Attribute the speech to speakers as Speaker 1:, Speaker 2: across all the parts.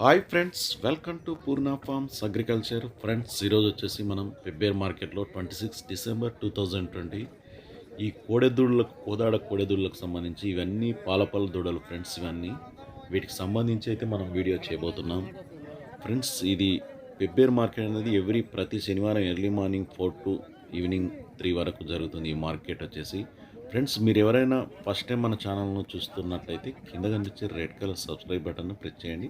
Speaker 1: Hi friends welcome to Purna farms agriculture friends ఈరోజు వచ్చేసి మనం పెబ్బేర్ మార్కెట్లో twenty six December two thousand twenty ఈ కోడెదూడలకు కోదాడ కోడెదూడలకు సంబంధించి ఇవన్నీ పాలపల్ల దూడలు ఫ్రెండ్స్ ఇవన్నీ. వీటికి సంబంధించి అయితే మనం వీడియో చేయబోతున్నాం. ఫ్రెండ్స్ ఇది పెబ్బేర్ మార్కెట్ అనేది ఎవ్రీ ప్రతి శనివారం early morning four to evening three వరకు జరుగుతుంది ఈ మార్కెట్ వచ్చేసి. ఫ్రెండ్స్ మీరు ఎవరైనా ఫస్ట్ టైం మన ఛానల్ను చూస్తున్నట్లయితే కింద కనిపించే రెడ్ కలర్ సబ్స్క్రైబ్ బటన్ను ప్రెస్ చేయండి.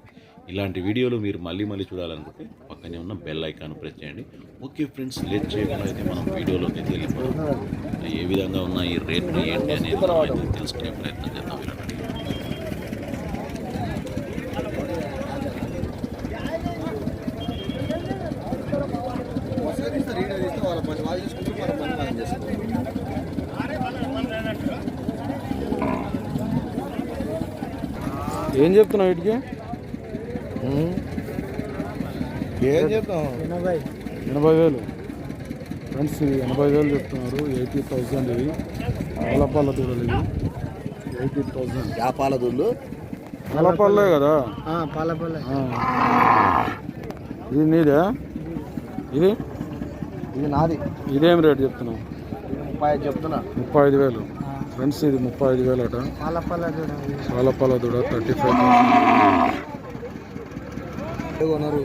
Speaker 1: ఇలాంటి వీడియోలు మీరు మళ్ళీ మళ్ళీ చూడాలనుకుంటే పక్కనే ఉన్న బెల్ ఐకాన్ ప్రెస్ చేయండి. ఓకే ఫ్రెండ్స్ లేట్ చేయకుండా అయితే మనం వీడియోలోకి అయితే ఏ విధంగా ఉన్న ఈ రేట్లు ఏంటి అనేది మనం అయితే తెలుసుకునే ప్రయత్నం చేద్దాం.
Speaker 2: ఏం చెప్తున్నావు వీటికి?
Speaker 3: ఏం చెప్తాం?
Speaker 2: ఎనభై వేలు. ఫ్రెండ్స్ ఎనభై వేలు చెప్తున్నారు. ఎయిటీ థౌజండ్ ఇవి పాలపాల దూడలు ఇవి. ఎయిటీ థౌజండ్
Speaker 3: వ్యాపార దొడ్లు?
Speaker 2: పాలపల్లే కదా?
Speaker 3: పాలపల్లె
Speaker 2: ఆ. ఇది నీదే? ఇది?
Speaker 3: ఇది నాది.
Speaker 2: ఇదేం రేట్ చెప్తున్నావు?
Speaker 3: ముప్పై ఐదు చెప్తున్నా.
Speaker 2: ముప్పై ఐదు వేలు. ఫ్రెండ్స్ ఇది ముప్పై ఐదు వేలు అట
Speaker 3: పాలపల్లె
Speaker 2: పాలపాల దూడ థర్టీ ఫైవ్
Speaker 3: కొన్నారు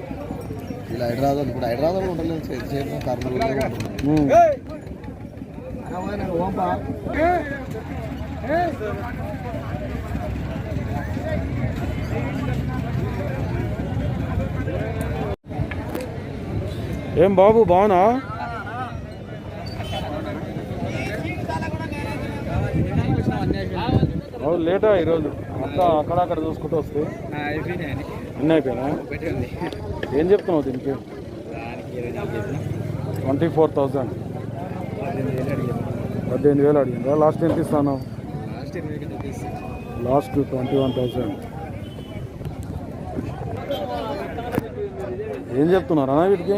Speaker 3: ఇలా హైదరాబాద్ ఇప్పుడు హైదరాబాద్ ఉండలేదు. చేసిన కర్నూలు
Speaker 2: ఏం బాబు బాగునా అవును లేటా ఈరోజు? అంతా అక్కడక్కడ చూసుకుంటూ వస్తే. అన్నీ. అయిపోయినా ఏం చెప్తున్నావు దీనికి? ట్వంటీ ఫోర్ థౌజండ్ పద్దెనిమిది వేలు అడిగిందా? లాస్ట్ ఎంత ఇస్తాను? లాస్ట్ ట్వంటీ వన్ థౌజండ్ ఏం చెప్తున్నారు అన్న వీటికి?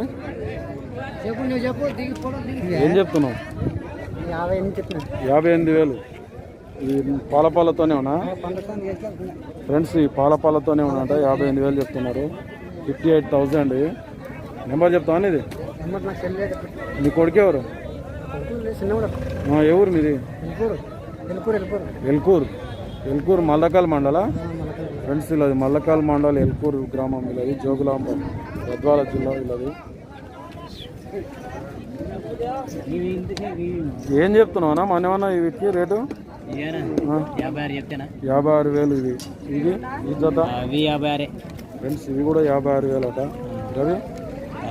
Speaker 3: చెప్పు నువ్వు చెప్పు దిగి ఫోటో దిగి
Speaker 2: ఏం చెప్తున్నావు?
Speaker 3: యాభై ఎనిమిది
Speaker 2: వేలు. ఈ పాలపాలతోనే ఉన్నా? ఫ్రెండ్స్ ఈ పాలపాలతోనే ఉన్నట యాభై ఎనిమిది వేలు చెప్తున్నారు. ఫిఫ్టీ ఎయిట్ థౌజండ్ నెంబర్ చెప్తావా ఇది మీ కొడుకు ఎవరు? ఎవరు మీది? ఎల్కూర్. ఎల్కూర్ మల్లకాల్ మండల? ఫ్రెండ్స్ ఇలాది మల్లకాల్ మండల్ ఎల్కూర్ గ్రామం ఇలాది జోగులాంబ గద్వాల జిల్లా ఇలాది. ఏం చెప్తున్నావునా మనమన్నా వీటికి రేటు?
Speaker 3: యాభై ఆరు
Speaker 2: వేలు ఇది. ఇది? ఈ జత?
Speaker 3: అవి యాభై ఆరే.
Speaker 2: ఫ్రెండ్స్ ఇవి కూడా యాభై ఆరు వేలు అట అవి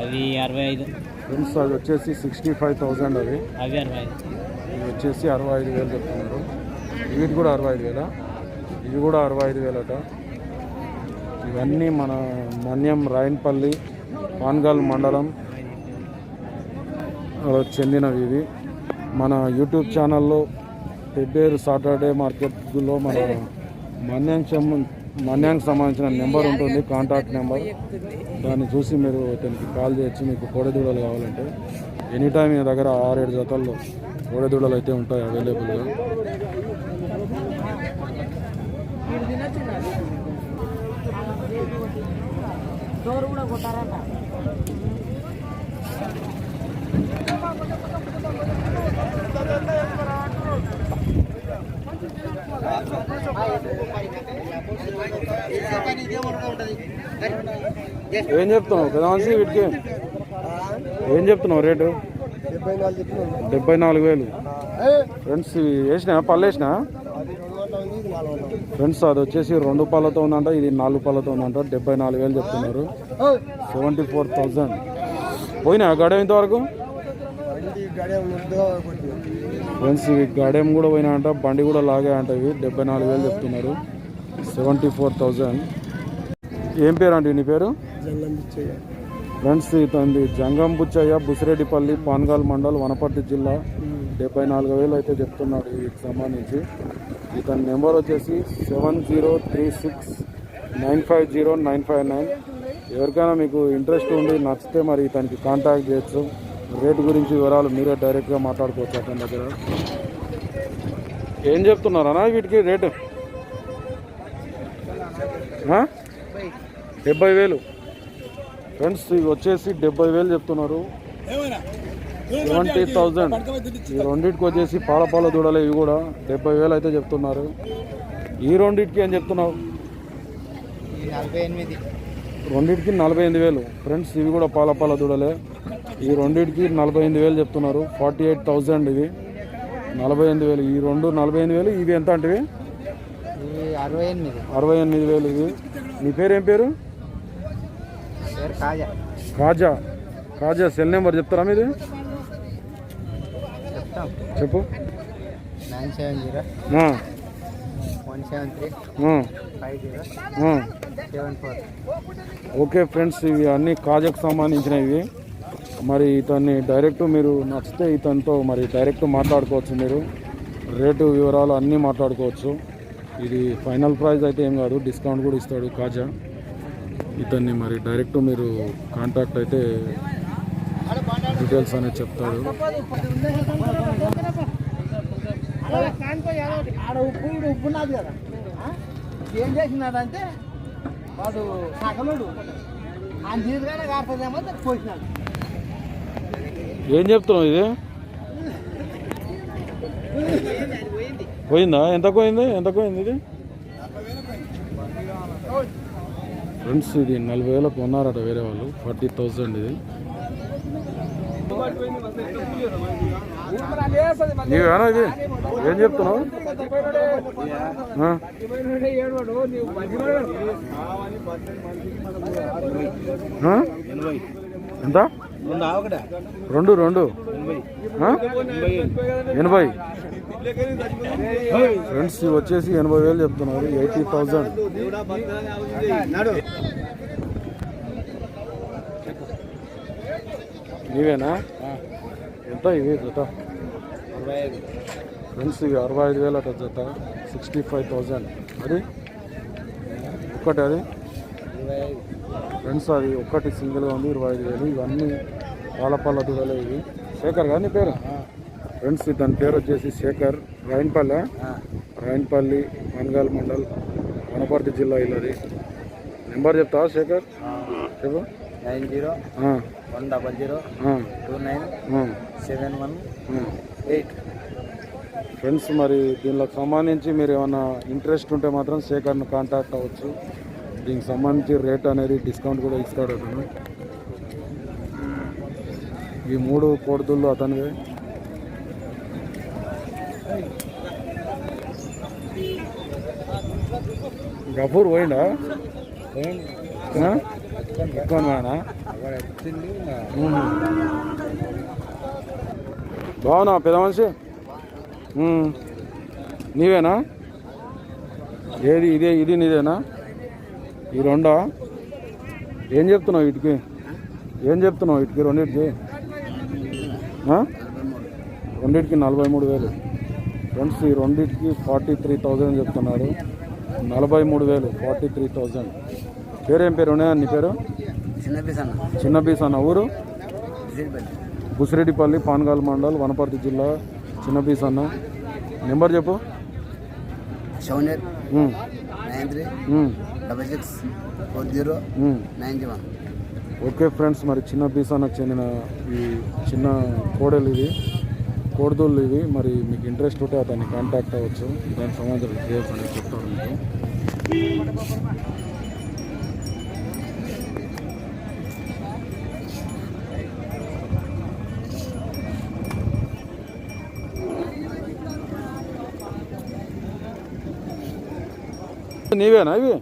Speaker 3: అవి అరవై ఐదు.
Speaker 2: ఫ్రెండ్స్ అది వచ్చేసి సిక్స్టీ ఫైవ్ థౌజండ్ అవి
Speaker 3: అవి అరవై ఐదు.
Speaker 2: ఇవి వచ్చేసి అరవై ఐదు వేలు చెప్తున్నారు. వీటి కూడా అరవై ఐదు వేలా? ఇవి కూడా అరవై ఐదు వేలట. ఇవన్నీ మన మన్యం రాయన్పల్లి పాన్గాల్ మండలం చెందినవి ఇవి మన యూట్యూబ్ ఛానల్లో పెబ్బేరు సాటర్డే మార్కెట్లో మన మన్యాంకి సంబ- సంబంధించిన నెంబర్ ఉంటుంది కాంటాక్ట్ నెంబర్. దాన్ని చూసి మీరు అతనికి కాల్ చేయొచ్చు మీకు కోడెదూడలు కావాలంటే. ఎనీ టైం మీ దగ్గర ఆరేడు జతల్లో కోడెదూడలు అయితే ఉంటాయి అవైలబుల్గా. ఏం చెప్తున్నావు? కదాసి వీటికి ఏం? చెప్తున్నావు రేటు?
Speaker 3: డెబ్బై నాలుగు
Speaker 2: వేలు. ఫ్రెండ్స్ వేసిన వేసినా? పళ్ళు వేసినా? ఫ్రెండ్స్ అది వచ్చేసి రెండు పళ్ళతో ఉందంట ఇది నాలుగు పళ్ళతో ఉందంట. డెబ్బై నాలుగు వేలు చెప్తున్నారు. Seventy four thousand. పోయినా గడెం ఇంతవరకు? ఫ్రెండ్స్ ఇవి గడెం కూడా పోయినా అంట బండి కూడా లాగే అంట ఇవి. డెబ్బై నాలుగు వేలు చెప్తున్నారు. Seventy four thousand. ఏం పేరు అంటే నీ పేరు? ఫ్రెండ్స్ ఇతంది జంగం బుచ్చయ్య బుసిరెడ్డిపల్లి పాన్గాల్ మండల్ వనపర్తి జిల్లా. డెబ్బై నాలుగు వేలు అయితే చెప్తున్నాడు వీటికి సంబంధించి ఇతని నెంబర్ వచ్చేసి seven zero three six nine five zero nine five nine. ఎవరికైనా మీకు ఇంట్రెస్ట్ ఉండి నచ్చితే మరి ఇతనికి కాంటాక్ట్ చేయొచ్చు. రేట్ గురించి వివరాలు మీరే డైరెక్ట్గా మాట్లాడుకోవచ్చు అతని దగ్గర. ఏం చెప్తున్నారనా వీటికి రేటు? డెబ్బై వేలు ఫ్రెండ్స్ ఇవి వచ్చేసి డెబ్బై వేలు చెప్తున్నారు. సెవెంటీ థౌజండ్ ఈ రెండింటికి వచ్చేసి పాల పాల దూడలు ఇవి కూడా. డెబ్బై వేలు అయితే చెప్తున్నారు. ఈ రెండింటికి ఏం చెప్తున్నావు? రెండింటికి నలభై ఎనిమిది వేలు. ఫ్రెండ్స్ ఇవి కూడా పాల పాల దూడలే. ఈ రెండింటికి నలభై ఎనిమిది వేలు చెప్తున్నారు. ఫార్టీ ఎయిట్ థౌజండ్ ఇవి నలభై ఎనిమిది వేలు. ఈ రెండు నలభై ఎనిమిది వేలు. ఇవి ఎంత అంటే
Speaker 3: అరవై ఎనిమిది.
Speaker 2: అరవై ఎనిమిది వేలు ఇవి నీ పేరు ఏం పేరు
Speaker 3: పేరు? కాజా.
Speaker 2: కాజా. సెల్ నెంబర్ చెప్తారా
Speaker 3: చెప్తాం.
Speaker 2: చెప్పు.
Speaker 3: Nine seven zero. One seven three. Five zero. Seven four.
Speaker 2: Okay friends ఇవి అన్ని కాజాకు సంబంధించినవి. మరి ఇతన్ని డైరెక్ట్ మీరు నచ్చితే ఇతనితో మరి డైరెక్ట్ మాట్లాడుకోవచ్చు మీరు. రేటు వివరాలు అన్నీ మాట్లాడుకోవచ్చు. ఇది ఫైనల్ ప్రైస్ అయితే ఏం కాదు డిస్కౌంట్ కూడా ఇస్తాడు కాజా. ఇతన్ని మరి డైరెక్ట్ మీరు కాంటాక్ట్ అయితే డీటెయిల్స్ అనేది చెప్తాడు.
Speaker 3: ఆడ ఉప్పు ఈడ ఉప్పు ఉన్నది కదా. ఆ? ఏం చేసినాడంటే వాడు సగలుడు ఆయన తీసుకునే కాకపోతేమో పోసినాడు
Speaker 2: ఏం చెప్తున్నావు ఇది? పోయిందా? ఎంత పోయింది? ఎంత పోయింది ఇది? ఫ్రెండ్స్ ఇది నలభై వేలకు కొన్నారట వేరే వాళ్ళు. ఫార్టీ థౌజండ్ ఇది. నీవేనా ఇది? ఏం చెప్తున్నావు? ఎంత? రెండు రెండు? ఎనభై. ఫ్రెండ్స్ ఇవి వచ్చేసి ఎనభై వేలు చెప్తున్నారు ఎయిటీ థౌజండ్. నీవేనా ఎంత ఇవి జత? ఫ్రెండ్స్ ఇవి అరవై ఐదు వేలు అట జత సిక్స్టీ ఫైవ్ థౌజండ్. అది? ఒక్కటి అది? ఫ్రెండ్స్ అది ఒక్కటి సింగిల్గా ఉంది ఇరవై ఐదు వేలు. ఇవన్నీ పాలపాల దూడలే ఇవి. శేఖర్ కానీ పేరు? ఫ్రెండ్స్ ఇతని పేరు వచ్చేసి శేఖర్ రాయన్పల్లె. రాయన్పల్లి మన్గాల్ మండల్ వనపర్తి జిల్లా ఇల్లది. నెంబర్ చెప్తావా శేఖర్? చెప్పు.
Speaker 3: Nine zero one double zero two nine seven one. Eight.
Speaker 2: Friends మరి దీనికి సంబంధించి మీరు ఏమైనా ఇంట్రెస్ట్ ఉంటే మాత్రం శేఖర్ను కాంటాక్ట్ అవ్వచ్చు. దీనికి సంబంధించి రేట్ అనేది డిస్కౌంట్ కూడా ఇస్తాడు అతను. ఈ మూడు కోడుతుళ్ళు అతనివే. గఫూర్ పోయిండా? ఎక్కువ. బాగున్నా పెద్ద మనిషి. నీవేనా? ఏది ఇదే ఇది నీదేనా? ఈ రెండా? ఏం చెప్తున్నావు వీటికి? ఏం చెప్తున్నావు వీటికి రెండింటికి? రెండింటికి నలభై మూడు వేలు. ఫ్రెండ్స్ ఈ రెండింటికి ఫార్టీ త్రీ థౌజండ్ చెప్తున్నారు నలభై మూడు వేలు ఫార్టీ త్రీ థౌజండ్. పేరేం పేరు? ఉన్నాయా నీ పేరు?
Speaker 3: చిన్న పీస్ అన్న
Speaker 2: చిన్న బీస్ అన్న ఊరు? బుసిరెడ్డిపల్లి. పాన్గాల్ మండల్ వనపర్తి జిల్లా చిన్న బీస్ అన్న నెంబర్ చెప్పు.
Speaker 3: Seven eight nine three. Double six. Four zero.
Speaker 2: Um.
Speaker 3: Nine one.
Speaker 2: Okay friends మరి చిన్న పీస్ అన్నకు చెందిన ఈ చిన్న కోడలు ఇవి కోడదోళ్ళు ఇవి మరి మీకు ఇంట్రెస్ట్ ఉంటే అతన్ని కాంటాక్ట్ అవ్వచ్చు. దానికి సంబంధించిన డీటెయిల్స్ అనేది చెప్తాను మీకు. నీవేనా ఇవి?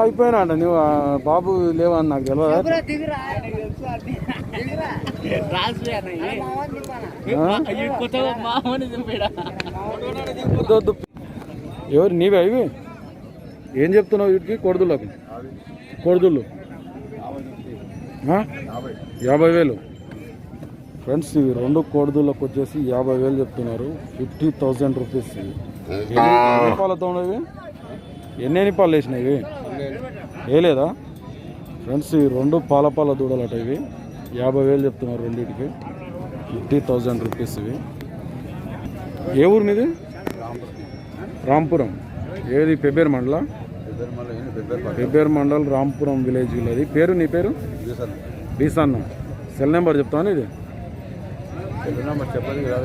Speaker 2: అయిపోయినా అంట. నువ్వు బాబు లేవని నాకు తెలియదా. ఎవరు నీవే ఇవి? ఏం చెప్తున్నావు వీటికి? కొడుదులకు కొడుదుళ్ళు. ఆ? యాభై వేలు. ఫ్రెండ్స్ ఇవి రెండు కోడిదుళ్ళకు వచ్చేసి యాభై వేలు చెప్తున్నారు. Fifty thousand rupees. ఇవి ఎన్ని పాలతో ఉన్నవి ఎన్ని ఎన్ని పాలు వేసినాయి ఇవి? వేయలేదా ఫ్రెండ్స్ ఈ రెండు పాల పాల దూడలట ఇవి. యాభై వేలు చెప్తున్నారు రెండింటికి. ఫిఫ్టీ థౌజండ్ రూపీస్ ఇవి. ఏ ఊరు మీది రాంపురం. ఏది? పెబ్బేరు మండల? పెబ్బేరు మండల్ రాంపురం విలేజ్ అది పేరు నీ పేరు? బీసన్న. సెల్ నెంబర్ చెప్తాను ఇది
Speaker 4: సెల్ నెంబర్ కదా